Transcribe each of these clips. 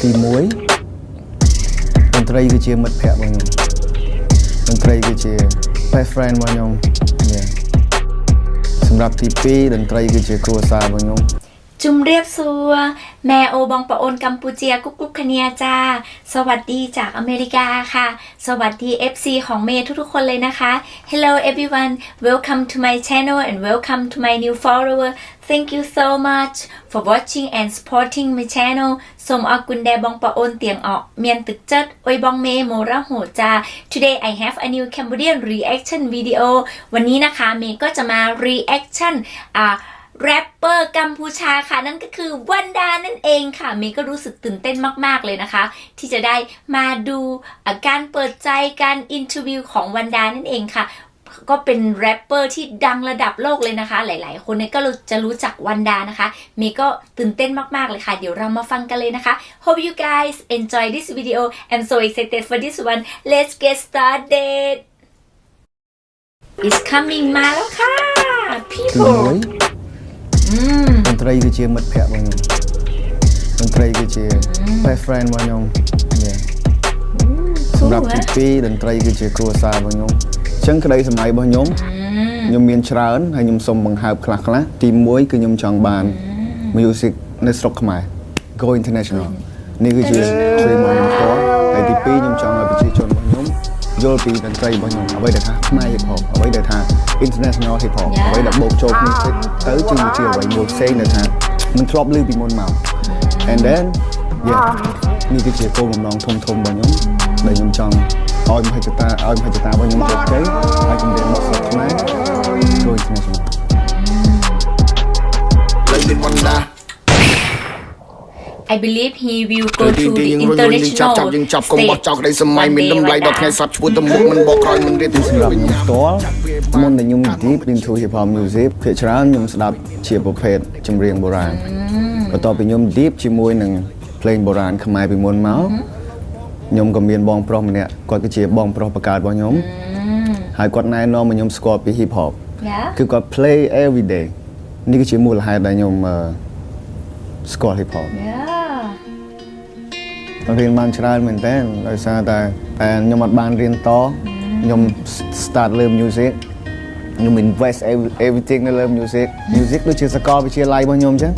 ទី1តន្ត្រីគឺជាមិត្តភក្តិរបស់ខ្ញុំតន្ត្រីគឺជា best friend របស់ខ្ញុំសម្រាប់ទី2តន្ត្រីគឺជាគ្រួសាររបស់ខ្ញុំจุมเรียบซัว แม่โอบองปะโอนกัมพูเจียกุ๊กกุ๊กคเนียจ้าสวัสดีจากอเมริกาค่ะ สวัสดี FC ของเมย์ทุกๆคนเลยนะคะ Hello everyone welcome to my channel and welcome to my new follower thank you so much for watching and supporting my channel สมอกุนแดบองปะโอนเตียงออกเมียนตึกจัดโอยบองเมย์โมระโหจ้า today I have a new Cambodian reaction video วันนี้นะคะเมย์ก็จะมา reaction อ่าแรปเปอร์กัมพูชาค่ะนั่นก็คือวันดานั่นเองค่ะเมย์ก็รู้สึกตื่นเต้นมากๆเลยนะคะ ที่จะได้มาดูการเปิดใจการอินเทอร์วิวของวันดานั่นเองค่ะ ก็เป็นแรปเปอร์ที่ดังระดับโลกเลยนะคะ หลาย ๆ คนเนี่ยก็จะรู้จักวันดานะคะเมย์ก็ตื่นเต้นมาก ๆเลยค่ะ เดี๋ยวเรามาฟังกันเลยนะคะ Hope you guys enjoy this video and so excited for this one Let's get started It's coming มาแล้วค่ะ people តន្ត្រីគឺជាមិត្តភក្តិរបស់ខ្ញុំតន្ត្រីគឺជា best friend របស់ខ្ញុំសម្រាប់ទី2តន្ត្រីគឺជាគ្រួសាររបស់ខ្ញុំអញ្ចឹងក្តីសម័យរបស់ខ្ញុំខ្ញុំមានច្រើនហើយខ្ញុំសូមបង្ហើប ខ្លះខ្លះទី1គឺខ្ញុំចង់បាន music នៅស្រុកខ្មែរ go international នេះគឺជា dream របស់ខ្ញុំហើយទី2ខ្ញុំចង់ឲ្យប្រជាជនយល់ពីតន្ត្រីរបស់ខ្ញុំអ្វីដែលថាខ្មែរ hip hop អ្វីដែលថា international hip hop អ្វីដែលបូកចូលគ្នាទៅគឺជាអ្វីមួយផ្សេងដែលថាមិនធ្លាប់ឮពីមុនមក and then yeah នេះគឺជាគោលបំណងធំធំរបស់ខ្ញុំដែលខ្ញុំចង់ឲ្យមហិច្ឆតាឲ្យមហិច្ឆតារបស់ខ្ញុំជោគជ័យហើយជំរាបមកស្រុកខ្មែរចូល international លេងពីវណ្ណា I believe he will go to the international ចាប់ចាប់យើងចាប់កុំបោះចោលក្តីសម័យមានតម្លៃដល់ថ្ងៃសត្វឈ្មោះទៅមុខមិនបោះក្រោយមិនរៀបទៅសម្រាប់ខ្ញុំផ្ទាល់មុនដែលខ្ញុំនិយាយពី Into Hip Hop Music ភាគច្រើនខ្ញុំស្ដាប់ជាប្រភេទចម្រៀងបុរាណបន្ទាប់ពីខ្ញុំ deep ជាមួយនឹងភ្លេងបុរាណខ្មែរពីមុនមកខ្ញុំក៏មានបង ប្រុសម្នាក់គាត់គឺជាបងប្រុសបង្កើតរបស់ខ្ញុំ ហើយគាត់ណែនាំមកខ្ញុំស្គាល់ពី hip hop គឺគាត់ play every day នេះគឺជាមូលហេតុដែលខ្ញុំស្គាល់ hip hop រៀនបានច្រើនមែនតើដោយសារតែតែខ្ញុំអត់បានរៀនតខ្ញុំ start លើ music ខ្ញុំ invest everything នៅលើ music music ដូចជាសកលវិទ្យាល័យរបស់ខ្ញុំអញ្ចឹង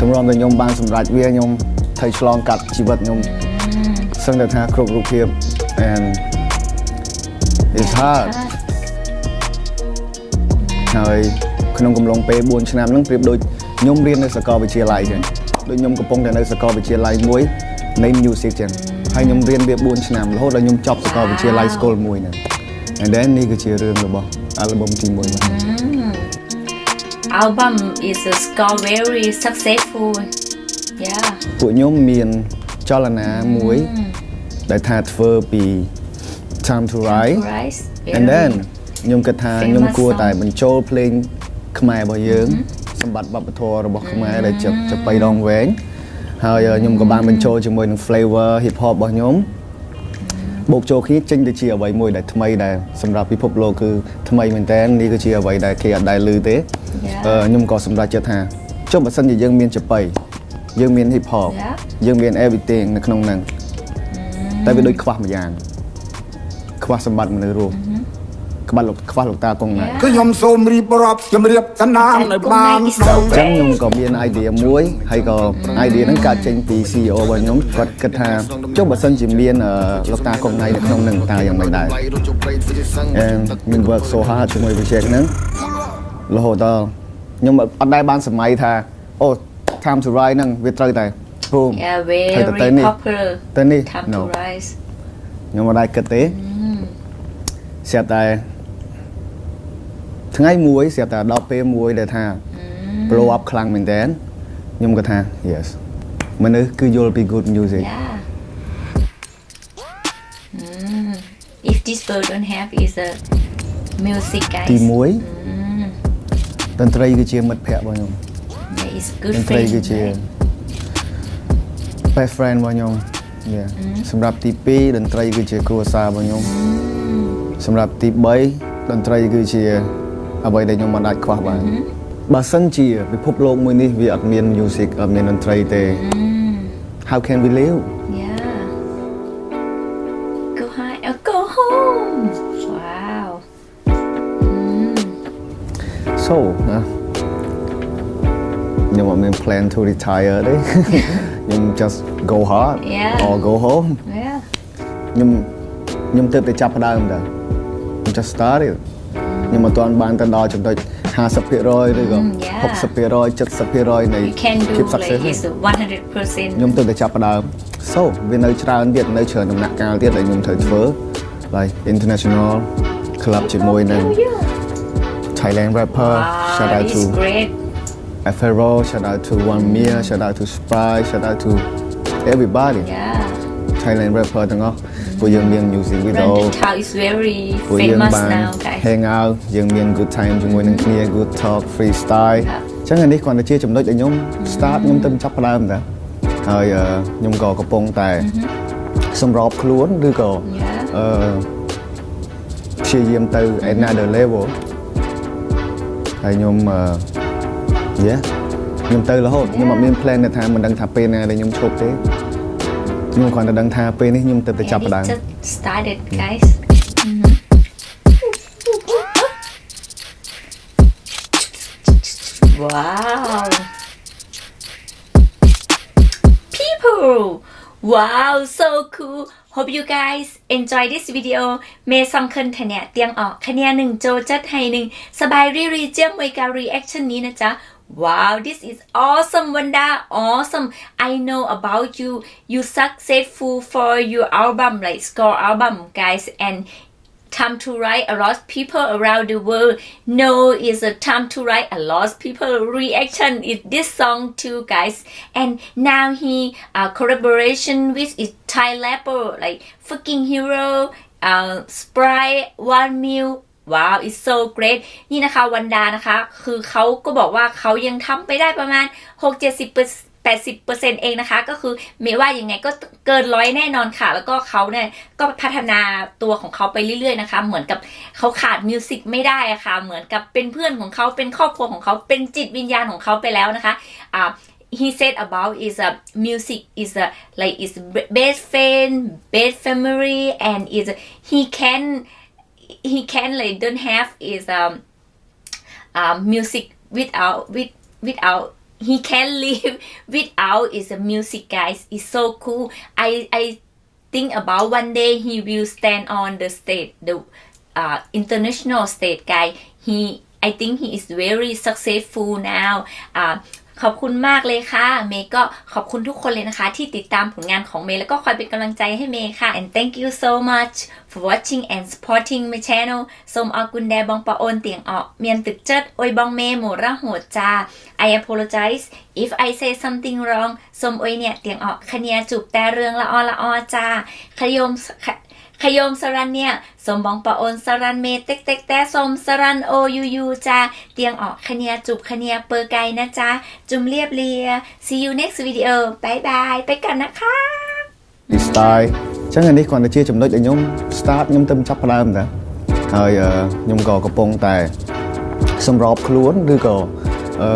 តម្រាំតែខ្ញុំបានសម្រេចវាខ្ញុំត្រូវឆ្លងកាត់ជីវិតខ្ញុំសឹងតែថាគ្រប់រូបភាព and it's hard ហើយក្នុងកំឡុងពេល4ឆ្នាំហ្នឹងប្រៀបដូចខ្ញុំរៀននៅសាកលវិទ្យាល័យចឹងដូចខ្ញុំកំពុងតែនៅសាកលវិទ្យាល័យមួយនៃ music ចឹងហើយខ្ញុំរៀនវា4ឆ្នាំរហូតដល់ខ្ញុំចប់សាកលវិទ្យាល័យ school មួយហ្នឹង and then នេះគឺជារឿងរបស់ album ទី1មក album is a score very successful yeah ពួកខ្ញុំមានចលនាមួយដែលថាធ្វើពី time to rise and then ខ្ញុំគិតថាខ្ញុំគួរតែបញ្ចូលភ្លេងខ្មែររបស់យើងសម្បត្តិវប្បធម៌របស់ខ្មែរដែលជាចបៃដងវែងហើយខ្ញុំក៏បានបញ្ចូលជាមួយនឹង flavor hip hop របស់ខ្ញុំបូកចូលគ្នាចេញទៅជាអ្វីមួយដែលថ្មីដែលសម្រាប់ពិភពលោកគឺថ្មីមែនតើនេះគឺជាអ្វីដែលគេអត់ដែលឮទេខ្ញុំក៏សម្រេចចិត្តថាចុះបើសិនជាយើងមានចប៉ីយើងមាន hip hop យើងមាន everything នៅក្នុងហ្នឹងតែវាដូចខ្វះមួយយ៉ាងខ្វះសម្បត្តិមនុស្សរួមក្បត់លោកខ្វះលោកតាគង់ណាគឺខ្ញុំសូមរៀបរាប់ជំរាបសន្និដ្ឋានឲ្យបានដល់ចឹងខ្ញុំក៏មាន idea មួយហើយក៏ idea ហ្នឹងកើតចេញពី CEO របស់ខ្ញុំគាត់គិតថាចុះបើសិនជាមានលោកតាគង់ណៃនៅក្នុងនឹងតាយ៉ាងម៉េចដែរអឺមាន work so hard ជាមួយ project ហ្នឹងរហូតដល់ខ្ញុំអត់ដែរបានសម័យថាអូ time to rise ហ្នឹងវាត្រូវតែភូមិត្រូវតែទៅនេះទៅនេះ time to rise ខ្ញុំមិនដែរគិតទេស្រាប់តែថ្ងៃមួយស្រាប់តែដល់ពេលមួយដែលថា blow up ខ្លាំងមែនតើខ្ញុំក៏ថា yes មនុស្សគឺយល់ពី good music yeah. mm. if this world don't have is a music guys ទី1តន្ត្រីគឺជាមិត្តភ័ក្តិរបស់ខ្ញុំ yeah, is good តន្ត្រីគឺជា best friend របស់ខ្ញុំ yeah សម្រាប់ទី2តន្ត្រីគឺជាគ្រួសាររបស់ខ្ញុំសម្រាប់ទី3តន្ត្រីគឺជាអ្វីដែលខ្ញុំមិនអាចខ្វះបានបើសិនជាពិភពលោកមួយនេះវាអត់មាន mm-hmm. music អត់មានតន្ត្រីទេ mm-hmm. how can we live yeah go high or go home wow mm-hmm. so You ខ្ញុំអត់មាន plan to retire You just go hard yeah. or go home Yeah. ខ្ញុំខ្ញុំទើបតែចាប់ផ្ដើមតើ just started ខ្ញុំមិនទាន់បានទៅដល់ចំណុច50%ឬក៏60% 70%នៃ keep success ខ្ញុំទើបតែចាប់ផ្ដើម so វានៅច្រើនទៀតនៅច្រើនដំណាក់កាលទៀតដែលខ្ញុំត្រូវធ្វើ like international club ជាមួយនឹង Thailand rapper shout out to Afero shout out to One Mia shout out to Spy shout out to everybody yeah Thailand rapper ទាំងអស់ពួកយើងមាន music video Randy is very famous now guys hang out យើងមាន good time ជាមួយនឹងគ្នា good talk freestyle អញ្ចឹងអានេះគ្រាន់តែជាចំណុចឲ្យខ្ញុំ start ខ្ញុំទៅចាប់ផ្ដើមតាហើយខ្ញុំក៏កំពុងតែសម្របខ្លួនឬក៏អឺព្យាយាមទៅ another level ហើយខ្ញុំអឺ yeah ខ្ញុំទៅរហូតខ្ញុំអត់មាន plan ថាមិនដឹងថាពេលណាដែលខ្ញុំឈប់ទេខ្ញុំគ្រាន់តែដឹងថាពេលនេះខ្ញុំទៅតែចាប់ផ្ដើម started guys វ៉ាវ people wow so cool hope you guys enjoy this video មេសង្ឃឹមថាអ្នកទាំងអស់គ្នានឹងចូលចិត្តហើយនឹងសប្បាយរីរីជាមួយការ reaction នេះណាចា Wow, this is awesome, Wanda. Awesome. I know about you. You successful for your album, like score album, guys. And time to write a lot of people around the world know is a time to write a lot of people reaction is this song too guys and now he uh, collaboration with is Thai rapper like fucking hero uh, Sprite One Meal ว้าว it's so great นี่นะคะวันดานะคะ คือเขาก็บอกว่าเขายังทำไปได้ประมาณ6 70เปอร์80%เเองนะคะ ก็คือ ไม่ว่ายังไงก็เกินร้อยแน่นอนค่ะ แล้วก็เขาเนี่ยก็พัฒนาตัวของเขาไปเรื่อยๆนะคะ เหมือนกับเขาขาดมิวสิกไม่ได้อะคะ่ะ เหมือนกับเป็นเพื่อนของเขาเป็นครอบครัวของเขาเป็นจิตวิญญาณของเขาไปแล้วนะคะ อ่า he said about is a music is a like is best friend best family and is he can he can like don't have is um, um music without with without he can live without is a music guys it's so cool i i think about one day he will stand on the stage the uh, international stage guy he i think he is very successful now uh, ขอบคุณมากเลยค่ะเมย์ก็ขอบคุณทุกคนเลยนะคะที่ติดตามผลงานของเมย์แล้วก็คอยเป็นกำลังใจให้เมย์ค่ะ and thank you so much for watching and supporting my channel สมอกุนแดบองปะโอนเตียงออกเมียนตึกเจิดโอยบองเมย์หมูระหัวจา I apologize if I say something wrong สมโอยเนี่ยเตียงออกคเนียจูบแต่เรื่องละออละออจาขยมខយមសរ៉ាន់នេះសូមបងប្អូនសរ៉ាន់មេតិចតិចតែសូមសរ៉ាន់អូយូយូចាទៀងអកគ្នាជប់គ្នាពើកៃណាចាជំរាបលា See you next video បាយបាយទៅกันนะคะ Style អញ្ចឹងនេះគ្រាន់តែជាចំណុចដែលខ្ញុំ start ខ្ញុំទៅចាប់ផ្ដើមតាហើយខ្ញុំក៏កំពុងតែសម្របខ្លួនឬក៏អឺ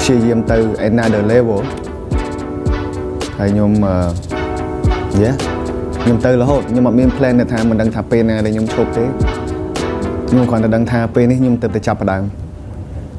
ព្យាយាមទៅ another level ហើយខ្ញុំ yeah ខ្ញុំទៅរហូតខ្ញុំអត់មាន plan ថាមិនដឹងថាពេលណាដែលខ្ញុំឈប់ទេខ្ញុំគ្រាន់តែដឹងថាពេលនេះខ្ញុំទៅតែចាប់ផ្ដើម